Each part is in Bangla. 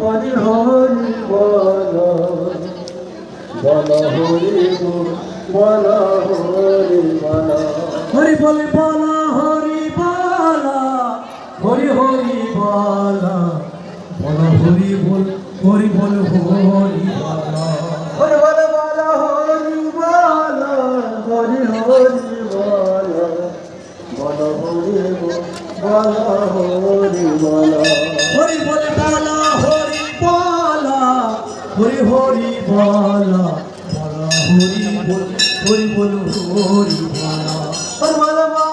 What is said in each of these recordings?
হরি হরি বল বল হরি বল হরি বল হরি বল বল। হরি হরি বলা বলা হরি বল হরি বল হরি বলা। হরি বল বল হরি বল হরি হরি বল। বল হরি বল বল হরি বল। হরি বলে বলা হরি বলা হরি হরি বলা বলা হরি বল হরি বল হরি বলা। হরি বল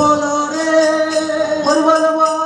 বলো রে। বলো